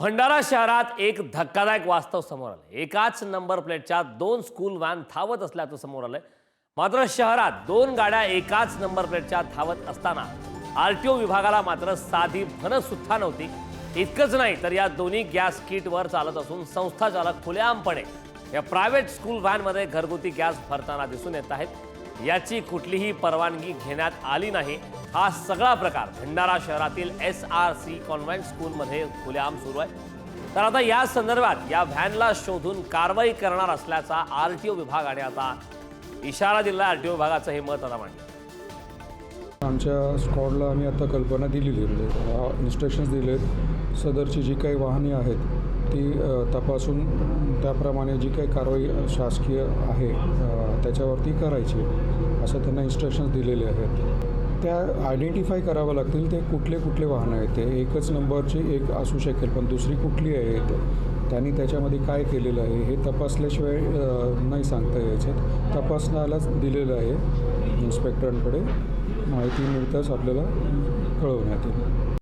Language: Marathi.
भंडारा शहरात एक धक्कादायक वास्तव समोर आलं एकाच नंबर प्लेटच्या दोन स्कूल व्हॅन धावत असल्याचं समोर आलंय. मात्र शहरात दोन गाड्या एकाच नंबर प्लेटच्या धावत असताना आरटीओ विभागाला मात्र साधी भनस सुद्धा नव्हती. इतकंच नाही तर या दोन्ही गॅस किटवर चालत असून संस्था चालक खुलेआमपणे या प्रायव्हेट स्कूल व्हॅनमध्ये घरगुती गॅस भरताना दिसून येत आहेत. याची कुठलीही परवानगी घेण्यात आली नाही. हा सगळा प्रकार भंडारा शहरातील एस आर सी कॉन्व्हेंट स्कूलमध्ये खुलेआम सुरू आहे. तर आता या संदर्भात या व्हॅनला शोधून कारवाई करणार असल्याचा आर टी ओ विभागाने आता इशारा दिला आर टी ओ विभागाचं हे मत आता मांडलं. आमच्या स्कॉडला आम्ही आता कल्पना दिलेली आहे. म्हणजे इन्स्ट्रक्शन्स दिले आहेत सदरची जी काही वाहने आहेत ती तपासून त्याप्रमाणे जी काही कारवाई शासकीय आहे त्याच्यावरती करायची असं त्यांना इन्स्ट्रक्शन्स दिलेले आहेत. त्या आयडेंटिफाय करावं लागतील ते कुठले कुठले वाहनं आहेत ते. एकच नंबरची एक असू शकेल पण दुसरी कुठली आहे त्यांनी त्याच्यामध्ये काय केलेलं आहे हे तपासल्याशिवाय नाही सांगता यायचं. तपासणालाच दिलेलं आहे इन्स्पेक्टरांकडे माहिती मिळताच आपल्याला कळवण्यात येईल.